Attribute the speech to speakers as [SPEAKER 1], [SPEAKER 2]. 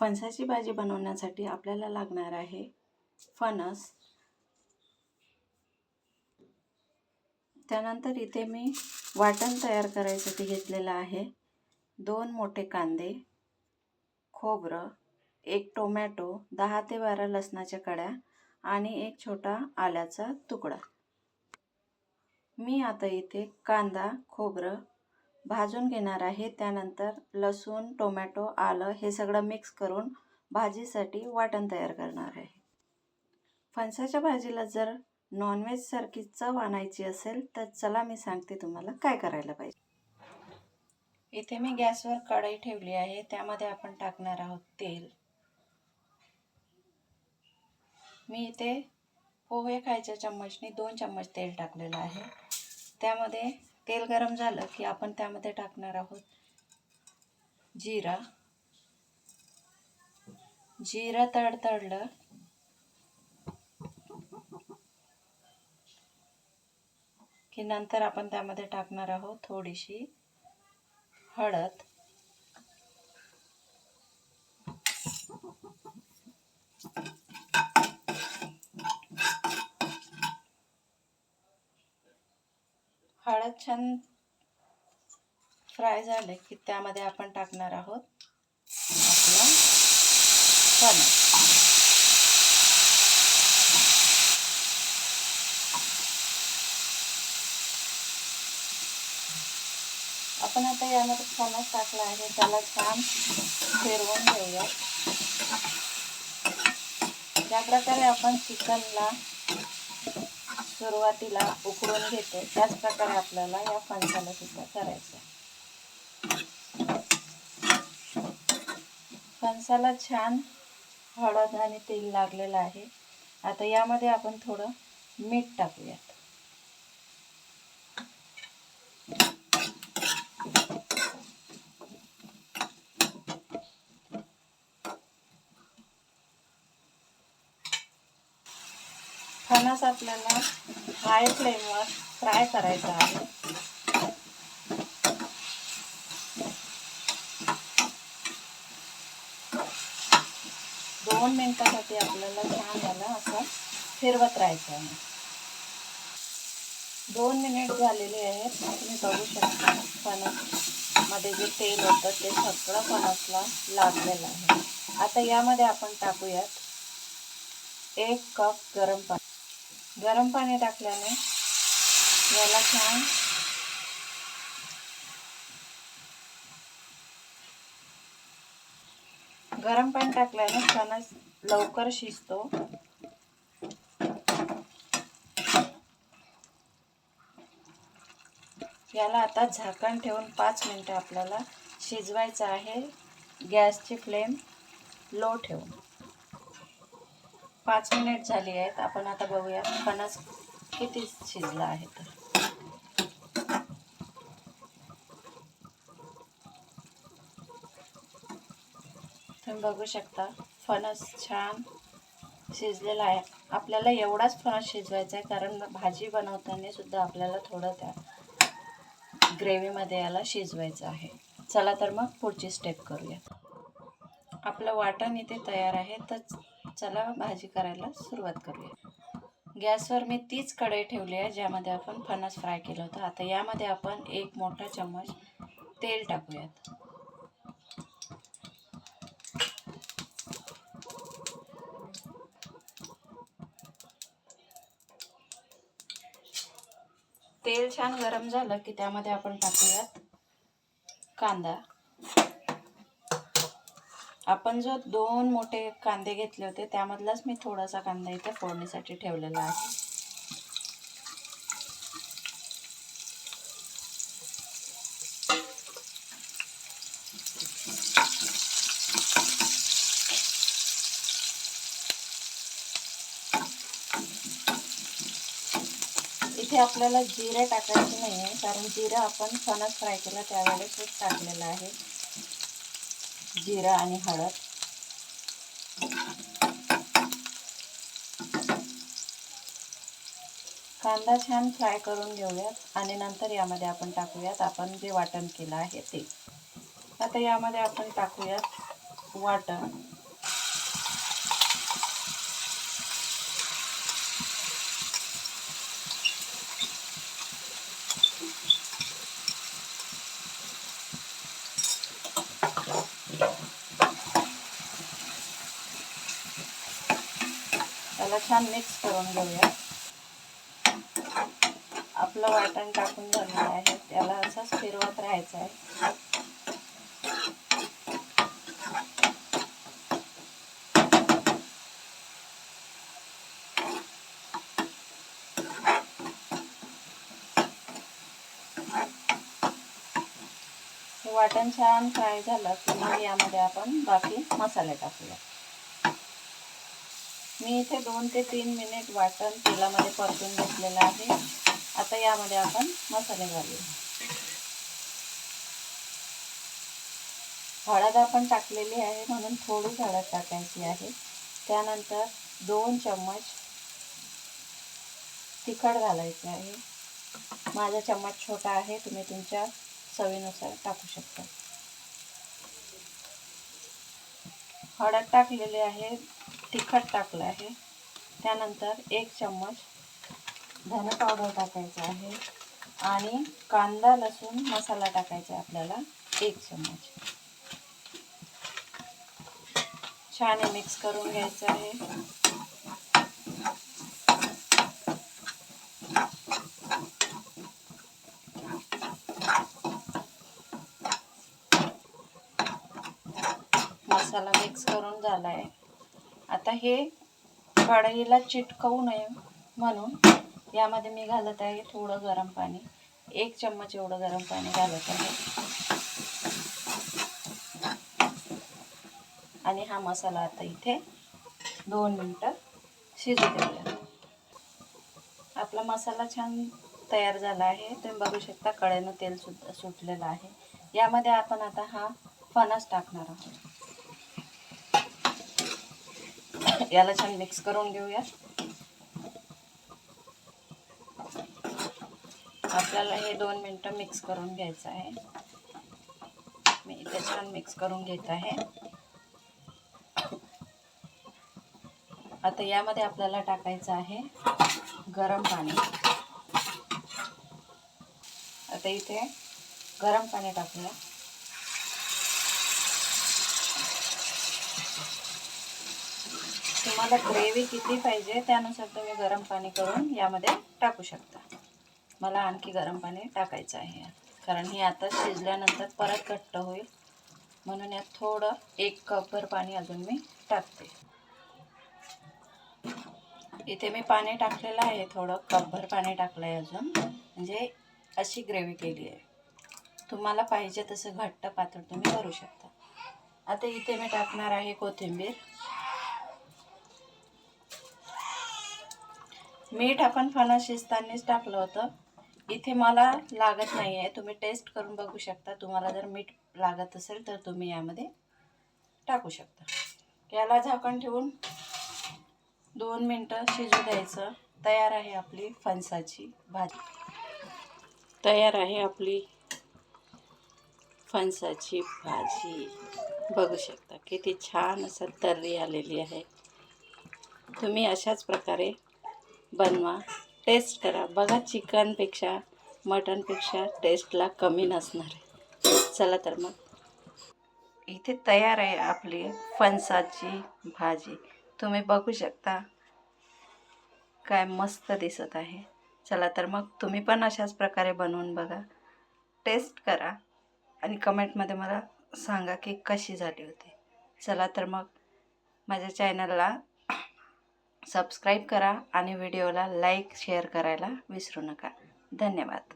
[SPEAKER 1] फणसाची भाजी बनवण्यासाठी आपल्याला लागणार आहे फणस. त्यानंतर इथे मी वाटण तयार करायसाठी घेतलेलं आहे. दोन मोठे कांदे खोबरं एक टोमॅटो दहा ते बारा लसणाच्या कड्या आणि एक छोटा आल्याचा तुकडा. मी आता इथे कांदा खोबरं भाजून घेणार आहे. त्यानंतर लसूण टोमॅटो आलं हे सगळं मिक्स करून भाजीसाठी वाटण तयार करणार आहे. फणसाच्या भाजीला जर नॉनव्हेजसारखी चव आणायची असेल तर चला मी सांगते तुम्हाला काय करायला पाहिजे. इथे मी गॅसवर कढई ठेवली आहे. त्यामध्ये आपण टाकणार आहोत तेल. मी इथे पोहे खायच्या चम्मचने दोन चम्मच तेल टाकलेलं आहे. त्यामध्ये तेल गरम झालं की आपण त्यामध्ये टाकणार आहोत जिरा. जिरा तडतडलं. की नंतर आपण त्यामध्ये टाकणार आहोत थोडीशी हळद. हळद छान फ्राय झाले की त्यामध्ये आपण टाकणार आहोत आपला फणस आपण आता यामध्ये फणस टाकला आहे त्याला छान फिरवून घेऊया ज्या प्रकारे आपण चिकनला सुरुवातीला उकळून घेतो. त्याच प्रकारे आपल्याला या फणसाला सुद्धा करायचं फणसाला छान हळद आणि तेल लागलेलं आहे. आता यामध्ये आपण थोडं मीठ टाकूयात. फणस आपल्याला हाय फ्लेमवर फ्राय करायचा आहे. दोन मिनिटासाठी आपल्याला छान झाला असं फिरवत राहायचं आहे. दोन मिनिट झालेले आहेत. तुम्ही बघू शकता फणसमध्ये जे तेल होतं ते सगळं फणसला लागलेलं आहे. आता यामध्ये आपण टाकूयात एक कप गरम पाणी. गरम पाणी टाकल्याने याला छान गरम पाणी टाकल्याने फणस लवकर शिजतो. याला आता झाकण ठेवून पाच मिनटं आपल्याला शिजवायचं आहे. गॅसची फ्लेम लो ठेवून. पाच मिनिट झाली आहेत. आपण आता बघूया फणस किती शिजला आहे तर. तुम्ही बघू शकता फणस छान शिजलेला आहे. आपल्याला एवढाच फणस शिजवायचा आहे कारण भाजी बनवताना सुद्धा आपल्याला थोडं त्या ग्रेव्हीमध्ये याला शिजवायचं आहे. चला तर मग पुढची स्टेप करूया आपलं वाटण इथे तयार आहे तर चला भाजी करायला सुरुवात करूया. गॅसवर मी तीच कढई ठेवली आहे ज्यामध्ये आपण फणस फ्राय केलं होतं. आता यामध्ये आपण एक मोठा चम्मच तेल टाकूयात. तेल छान गरम झालं की त्यामध्ये आपण टाकूयात कांदा. आपण जो दोन मोठे कांदे घेतले होते त्यामधलाच मी थोडासा कांदा इथे फोडणीसाठी ठेवलेला आहे. इथे आपल्याला जिरे टाकायचे नाही आहे कारण जिरं आपण फणस फ्राय केला त्यावेळेसच टाकलेलं आहे. जिरा आणि हळद. कांदा छान फ्राय करून घेऊयात आणि नंतर यामध्ये आपण टाकूयात आपण जे वाटण केलं आहे ते. आता यामध्ये आपण टाकूयात वाटण. त्याला छान मिक्स करून घेऊया. आपलं वाटण टाकून झालेलं आहे. त्याला असंच फिरवत राहायचं आहे. वाटण छान फ्राय झालं की मग यामध्ये आपण बाकी मसाले टाकूया. मी इथे दोन ते तीन मिनिट वाटण तेलामध्ये परतून घेतलेलं आहे. आता यामध्ये आपण मसाले घालूया हळद आपण टाकलेली आहे म्हणून थोडी हळद टाकायची आहे. त्यानंतर दोन चम्मच तिखट घालायचे आहे. माझा चम्मच छोटा आहे तुम्ही तुमच्या चवीनुसार टाकू शकता. हळद टाकलेली आहे. तिखट टाकलं आहे. त्यानंतर एक चम्मच धने पावडर टाकायचं आहे. आणि कांदा लसूण मसाला टाकायचा आहे आपल्याला एक चम्मच. छान मिक्स करून घ्यायचं आहे. मसाला मिक्स करून झाला आहे आता हे कढईला चिटकवू नये म्हणून यामध्ये मी घालत आहे थोडं गरम पाणी. एक चम्मच एवढं गरम पाणी घालत आहे. आणि हा मसाला आता इथे दोन मिनटं शिजू देऊया. आपला मसाला छान तयार झाला आहे. तुम्ही बघू शकता कड्यानं तेल सुद्धा सुटलेलं आहे. यामध्ये आपण आता हा फणस टाकणार आहोत. याला छान मिक्स करून घेऊया. आपल्याला हे दोन मिनटं मिक्स करून घ्यायचं आहे. मी इथे छान मिक्स करून घेत आहे. आता यामध्ये आपल्याला टाकायचं आहे गरम पाणी. आता इथे गरम पाणी टाकूया. तुम्हाला ग्रेव्ही किती पाहिजे त्यानुसार तुम्ही गरम पाणी करून यामध्ये टाकू शकता. मला आणखी गरम पाणी टाकायचं आहे. कारण ही आता शिजल्यानंतर परत घट्ट होईल. म्हणून यात थोडं एक कपभर पाणी अजून मी टाकते. इथे मी पाणी टाकलेलं आहे. थोडं कपभर पाणी टाकलं आहे अजून. म्हणजे अशी ग्रेव्ही केली आहे. तुम्हाला पाहिजे तसं घट्ट पातळ तुम्ही करू शकता. आता इथे मी टाकणार आहे कोथिंबीर. मीठ आपण फणस शिजतानीच टाकलं होतं. इथे मला लागत नाही आहे तुम्ही टेस्ट करून बघू शकता. तुम्हाला जर मीठ लागत असेल तर तुम्ही यामध्ये टाकू शकता. याला झाकण ठेवून दोन मिनटं शिजू द्यायचं. तयार आहे आपली फणसाची भाजी. तयार आहे आपली फणसाची भाजी. बघू शकता किती छान असं तर्री आलेली आहे. तुम्ही अशाच प्रकारे बनवा. टेस्ट करा. बघा चिकनपेक्षा मटनपेक्षा टेस्टला कमी नसणार आहे. चला तर मग. इथे तयार आहे आपली फणसाची भाजी. तुम्ही बघू शकता काय मस्त दिसत आहे. चला तर मग तुम्ही पण अशाच प्रकारे बनवून बघा. टेस्ट करा आणि कमेंटमध्ये मला सांगा की कशी झाली होती. चला तर मग माझ्या चॅनलला सबस्क्राईब करा आणि व्हिडिओला लाईक शेअर करायला विसरू नका. धन्यवाद.